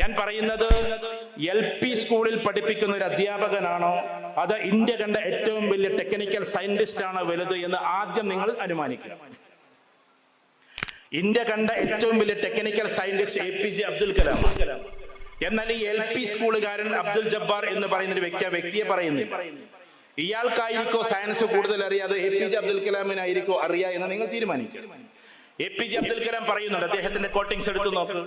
ഞാൻ പറയുന്നത് L P സ്കൂളിൽ പഠിപ്പിക്കുന്ന ഒരു അധ്യാപകനാണോ? അത് ഇന്ത്യ കണ്ട ഏറ്റവും വലിയ ടെക്നിക്കൽ സയന്റിസ്റ്റ് ആണോ വലുത് എന്ന് ആദ്യം നിങ്ങൾ അനുമാനിക്കുക ഇന്ത്യ കണ്ട ഏറ്റവും വലിയ technical scientist A P J Abdul Kalam എന്നാൽ ഈ എൽ പി സ്കൂളുകാരൻ അബ്ദുൽ ജബ്ബാർ എന്ന് പറയുന്ന ഒരു വ്യക്തി വ്യക്തിയെ പറയുന്നു ഇയാൾക്കായിരിക്കോ സയൻസ് കൂടുതൽ അറിയാതെ എ പി ജെ അബ്ദുൽ കലാമിനായിരിക്കോ അറിയാ എന്ന് നിങ്ങൾ തീരുമാനിക്കുക A P J Abdul Kalam പറയുന്നുണ്ട്. അദ്ദേഹത്തിന്റെ കോട്ടിങ്സ് എടുത്തു നോക്ക്.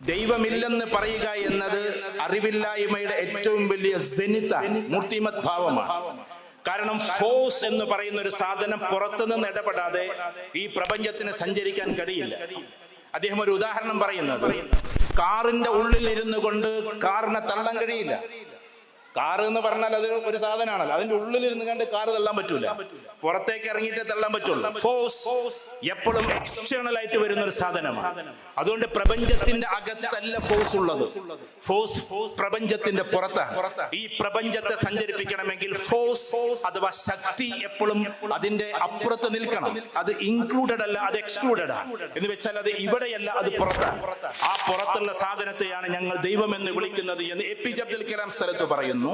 ദൈവമില്ലെന്ന് പറയുക എന്നത് അറിവില്ലായ്മയുടെ ഏറ്റവും വലിയ ജനിത മൂർത്തിമത് ഭാവമാണ്. കാരണം ഫോഴ്സ് എന്ന് പറയുന്ന ഒരു സാധനം പുറത്തുനിന്ന് ഇടപെടാതെ ഈ പ്രപഞ്ചത്തിന് സഞ്ചരിക്കാൻ കഴിയില്ല. അദ്ദേഹം ഒരു ഉദാഹരണം പറയുന്നത്. കാറിന്റെ ഉള്ളിൽ ഇരുന്നു കൊണ്ട് കാറിനെ തള്ളാൻ കഴിയില്ല. കാർ എന്ന് പറഞ്ഞാൽ അത് ഒരു സാധനമാണല്ലോ. അതിന്റെ ഉള്ളിൽ ഇരുന്ന് കണ്ട് കാർ തള്ളാൻ പറ്റൂല. പുറത്തേക്ക് ഇറങ്ങിയിട്ടേ തള്ളാൻ പറ്റുള്ളൂ. ഫോഴ്സ് എപ്പോഴും എക്സ്റ്റേണൽ ആയിട്ട് വരുന്ന ഒരു സാധനമാണ്. അതുകൊണ്ട് പ്രപഞ്ചത്തിന്റെ അകത്തല്ല ഫോഴ്സ് ഉള്ളത്. ഫോഴ്സ് പ്രപഞ്ചത്തിന്റെ പുറത്താണ്. ഈ പ്രപഞ്ചത്തെ സഞ്ചരിപ്പിക്കണമെങ്കിൽ ഫോഴ്സ് അഥവാ ശക്തി എപ്പോഴും അതിന്റെ അപ്പുറത്ത് നിൽക്കണം. അത് ഇൻക്ലൂഡഡ് അല്ല അത് എക്സ്ക്ലൂഡഡ് ആണ്. എന്ന് വെച്ചാൽ അത് ഇവിടെയല്ല അത് പുറത്താണ്. ആ പുറത്തുള്ള സാധനത്തെയാണ് ഞങ്ങൾ ദൈവം എന്ന് വിളിക്കുന്നത് എന്ന് A P J Abdul Kalam സ്ഥലത്ത് പറയുന്നു.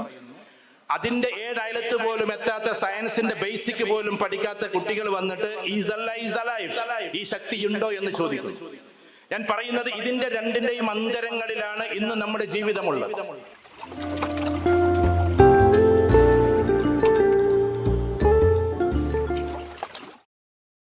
അതിന്റെ ഏഴയലത്ത് പോലും എത്താത്ത സയൻസിന്റെ ബേസിക് പോലും പഠിക്കാത്ത കുട്ടികൾ വന്നിട്ട് ഈ ശക്തി ഉണ്ടോ എന്ന് ചോദിക്കുന്നു. ഞാൻ പറയുന്നത് ഇതിന്റെ രണ്ടിന്റെയും അന്തരങ്ങളിലാണ് ഇന്ന് നമ്മുടെ ജീവിതമുള്ളത്.